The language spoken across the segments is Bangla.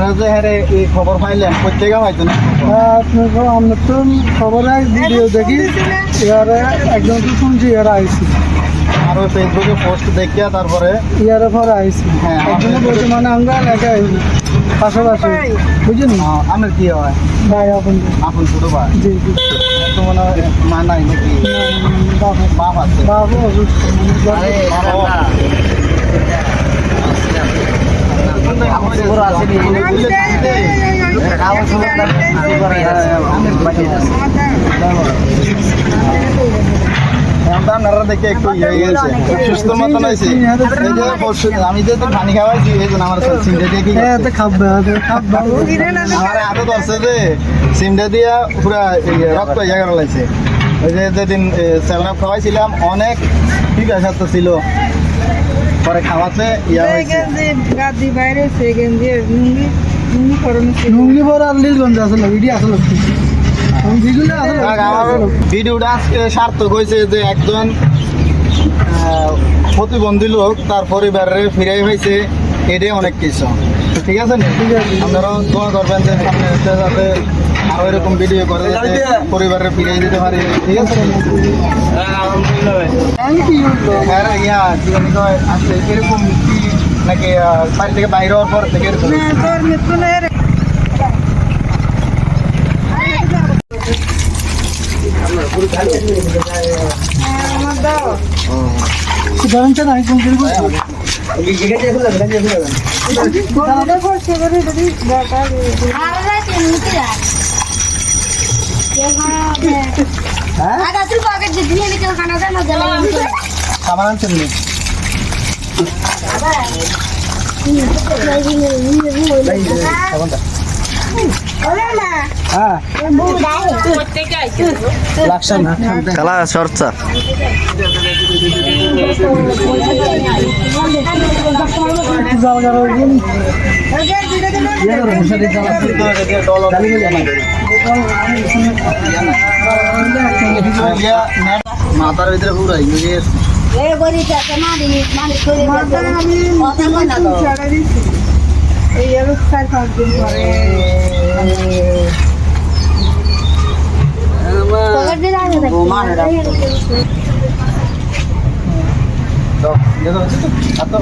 আপনারা যে হ্যাঁ এই খবর পাইলেন প্রত্যেকে পাইছেন? আপনার আমরা তো খবরে ভিডিও দেখি ইয়ারে একজন তো শুনছি ইয়ারা আইসি আর ওই ফেসবুকে পোস্ট দেখিয়া তারপরে ইয়ারে পরে আইসি হ্যাঁ, একজন বলছে মানে আমরা এলাকায় পাশাপাশি। বুঝলেন আহ, আপনার কি হয়? ভাই আপন আপন ছোট ভাই? জি জি। তো মনে হয় মা নাই নাকি? বাপ আছে। বাবু অসুস্থ আরে, খবর আসেনি একটু ইয়ে হয়ে গেছে সুস্থ হয়েছে আমি আমার দিয়ে হ্যাঁ আছে যে দিয়া পুরা রক্ত ইয়ে ওই যেদিন খাওয়াইছিলাম অনেক ঠিক আছে তো ছিল পরে খাওয়াতে ইয়া হয়েছে গাদি বাইরে সেকেন্ড লুঙ্গি আর লীলগঞ্জ আসলে ভিডিও আসলে ভিডিওটা আজকে সার্থক হয়েছে যে একজন প্রতিবন্ধী লোক তার পরিবারে ফিরাই হয়েছে এটাই অনেক কিছু। ঠিক আছে। আপনারাও দোয়া করবেন যে সামনে যাতে আরও এরকম ভিডিও করে যাতে পরিবারের ফিরিয়ে দিতে পারি। ঠিক আছে থ্যাংক ইউ হ্যাঁ ইয়া কি জানি এরকম কি নাকি বাড়ি থেকে বাইরে হওয়ার পর থেকে এরকম? সামান আনছেন কালা চর্চা। মাথার ভিতরে পুরো তো ইয়ে তো হচ্ছে তো আর তো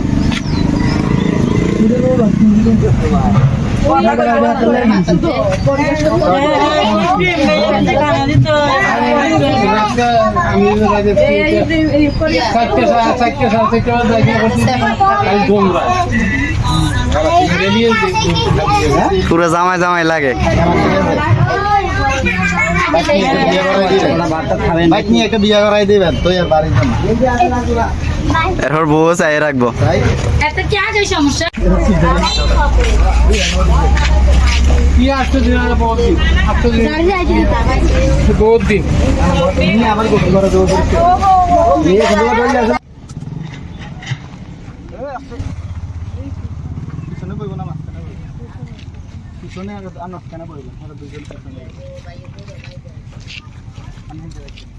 পুরো জামাই জামাই লাগে বাইক নিয়ে একটা বিয়ে করাই দিবেন। তো এর বাড়ির এরপর বউ চাই রাখব। এত কি সমস্যা? করে পিছনে বইব না মাঝখানে বইব। পিছনে আর মাঝখানে বইব আর দুজন পিছনে Exactamente de aquí.